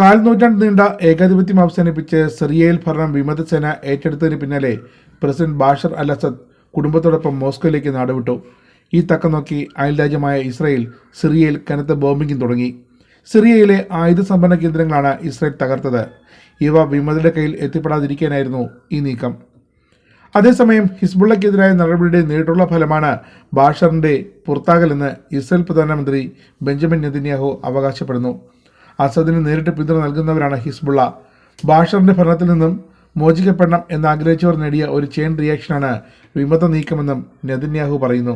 കാൽ നൂറ്റാണ്ട് നീണ്ട ഏകാധിപത്യം അവസാനിപ്പിച്ച് സിറിയയിൽ ഭരണം വിമതസേന ഏറ്റെടുത്തതിന് പിന്നാലെ പ്രസിഡന്റ് ബാഷർ അൽ അസദ് കുടുംബത്തോടൊപ്പം മോസ്കോയിലേക്ക് നാടുവിട്ടു. ഈ തക്ക നോക്കി അയൽരാജ്യമായ ഇസ്രായേൽ സിറിയയിൽ കനത്ത ബോംബിംഗ് തുടങ്ങി. സിറിയയിലെ ആയുധ സംഭരണ കേന്ദ്രങ്ങളാണ് ഇസ്രായേൽ തകർത്തത്. ഇവ വിമതരുടെ കയ്യിൽ എത്തിപ്പെടാതിരിക്കാനായിരുന്നു ഈ നീക്കം. അതേസമയം ഹിസ്ബുള്ളക്കെതിരായ നടപടിയുടെ നേരിട്ടുള്ള ഫലമാണ് ബാഷറിന്റെ പുറത്താകലെന്ന് ഇസ്രായേൽ പ്രധാനമന്ത്രി ബെഞ്ചമിൻ നെതിന്യാഹു അവകാശപ്പെടുന്നു. അസദിന് നേരിട്ട് പിന്തുണ നൽകുന്നവരാണ് ഹിസ്ബുള്ള. ബാഷറിന്റെ ഭരണത്തിൽ നിന്നും മോചിക്കപ്പെടണം എന്നാഗ്രഹിച്ചവർ നേടിയ ഒരു ചെയിൻ റിയാക്ഷനാണ് വിമത നീക്കമെന്നും നെതന്യാഹു പറയുന്നു.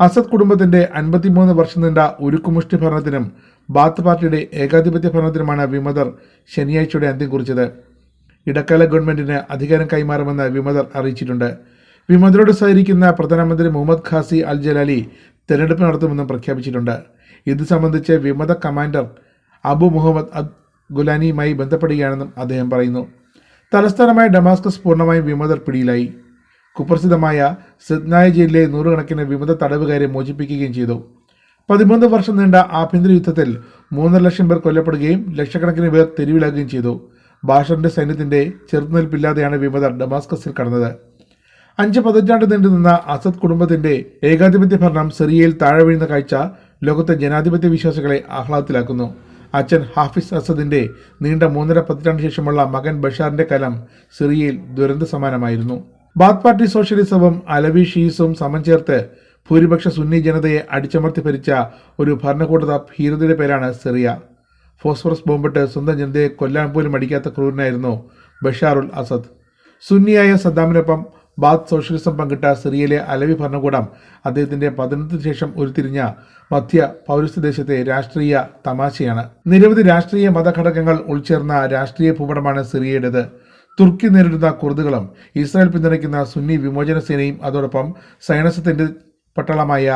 അസദ് കുടുംബത്തിന്റെ അൻപത്തിമൂന്ന് വർഷം നീണ്ട ഉരുക്കുമുഷ്ടി ഭരണത്തിനും ബാത്ത് പാർട്ടിയുടെ ഏകാധിപത്യ ഭരണത്തിനുമാണ് വിമതർ ശനിയാഴ്ചയുടെ അന്ത്യം കുറിച്ചത്. ഇടക്കാല ഗവൺമെന്റിന് അധികാരം കൈമാറുമെന്ന് വിമതർ അറിയിച്ചിട്ടുണ്ട്. വിമതരോട് സഹകരിക്കുന്ന പ്രധാനമന്ത്രി മുഹമ്മദ് ഖാസി അൽ ജലാലി തെരഞ്ഞെടുപ്പ് നടത്തുമെന്നും പ്രഖ്യാപിച്ചിട്ടുണ്ട്. ഇത് സംബന്ധിച്ച് വിമത കമാൻഡർ അബു മുഹമ്മദ് അദ് ഗുലാനിയുമായി ബന്ധപ്പെടുകയാണെന്നും അദ്ദേഹം പറയുന്നു. തലസ്ഥാനമായ ഡമാസ്കസ് പൂർണമായും വിമതർ പിടിയിലായി. കുപ്രസിദ്ധമായ സിദ്നായ ജയിലിലെ നൂറുകണക്കിന് വിമത തടവുകാരെ മോചിപ്പിക്കുകയും ചെയ്തു. പതിമൂന്ന് വർഷം നീണ്ട ആഭ്യന്തര യുദ്ധത്തിൽ മൂന്നര ലക്ഷം പേർ കൊല്ലപ്പെടുകയും ലക്ഷക്കണക്കിന് പേർ തെരുവിലാകുകയും ചെയ്തു. ബാഷറിന്റെ സൈന്യത്തിന്റെ ചെറുത്തുനിൽപ്പില്ലാതെയാണ് വിമതർ ഡമാസ്കസിൽ കടന്നത്. അഞ്ച് പതിറ്റാണ്ട് നീണ്ടുനിന്ന അസദ് കുടുംബത്തിന്റെ ഏകാധിപത്യ ഭരണം സിറിയയിൽ താഴെ വീഴുന്ന കാഴ്ച ലോകത്തെ ജനാധിപത്യ വിശ്വാസികളെ ആഹ്ലാദത്തിലാക്കുന്നു. അച്ഛൻ ഹാഫിസ് അസദിന്റെ നീണ്ട മൂന്നര പതിറ്റാണ്ട് ശേഷമുള്ള മകൻ ബഷാറിന്റെ കലം സിറിയയിൽ ദുരന്ത സമാനമായിരുന്നു ബാത്ത് പാർട്ടി സോഷ്യലിസവും അലവി ഷീസും സമം ചേർത്ത് ഭൂരിപക്ഷ സുന്നി ജനതയെ അടിച്ചമർത്തി ഭരിച്ച ഒരു ഭരണകൂടത ഭീരതയുടെ പേരാണ് സിറിയ. ഫോസ്ഫറസ് ബോംബിട്ട് സ്വന്തം ജനതയെ കൊല്ലാൻ പോലും അടിക്കാത്ത ക്രൂരനായിരുന്നു ബഷാറുൽ അസദ്. സുന്നിയായ സദ്ദാമിനൊപ്പം ബാത്ത് സോഷ്യലിസം പങ്കിട്ട സിറിയയിലെ അലവി ഭരണകൂടം അദ്ദേഹത്തിന്റെ പതനത്തിന് ശേഷം ഉരുത്തിരിഞ്ഞ മധ്യ പൗരസ്ത്യദേശത്തെ രാഷ്ട്രീയ തമാശയാണ്. നിരവധി രാഷ്ട്രീയ മതഘടകങ്ങൾ ഉൾച്ചേർന്ന രാഷ്ട്രീയ ഭൂപടമാണ് സിറിയയുടേത്. തുർക്കി നേരിടുന്ന കുർദുകളും ഇസ്രായേൽ പിന്തുണയ്ക്കുന്ന സുന്നി വിമോചന സേനയും അതോടൊപ്പം സൈനസത്തിന്റെ പട്ടാളമായ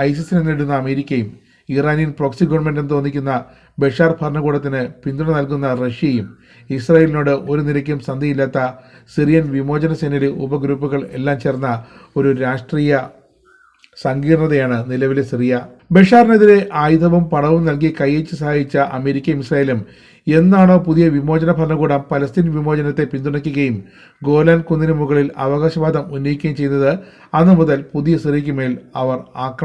ഐസിസിനെ നേരിടുന്ന അമേരിക്കയും ഇറാനിയൻ പ്രോക്സി ഗവൺമെന്റ് എന്ന് തോന്നിക്കുന്ന ബഷാർ ഭരണകൂടത്തിന് പിന്തുണ നൽകുന്ന റഷ്യയും ഇസ്രായേലിനോട് ഒരു നിരക്കും സന്ധിയില്ലാത്ത സിറിയൻ വിമോചന സേനയുടെ ഉപഗ്രൂപ്പുകൾ എല്ലാം ചേർന്ന ഒരു രാഷ്ട്രീയ സങ്കീർണതയാണ് നിലവിലെ സിറിയ. ബഷാറിനെതിരെ ആയുധവും പണവും നൽകി കൈയച്ച് സഹായിച്ച അമേരിക്കയും ഇസ്രായേലും എന്നാണോ പുതിയ വിമോചന ഭരണകൂടം പലസ്തീൻ വിമോചനത്തെ പിന്തുണയ്ക്കുകയും ഗോലാൻ കുന്നിന് മുകളിൽ അവകാശവാദം ഉന്നയിക്കുകയും ചെയ്തത് അന്നു മുതൽ പുതിയ സിറിയയ്ക്ക് മേൽ അവർ ആക്രമണം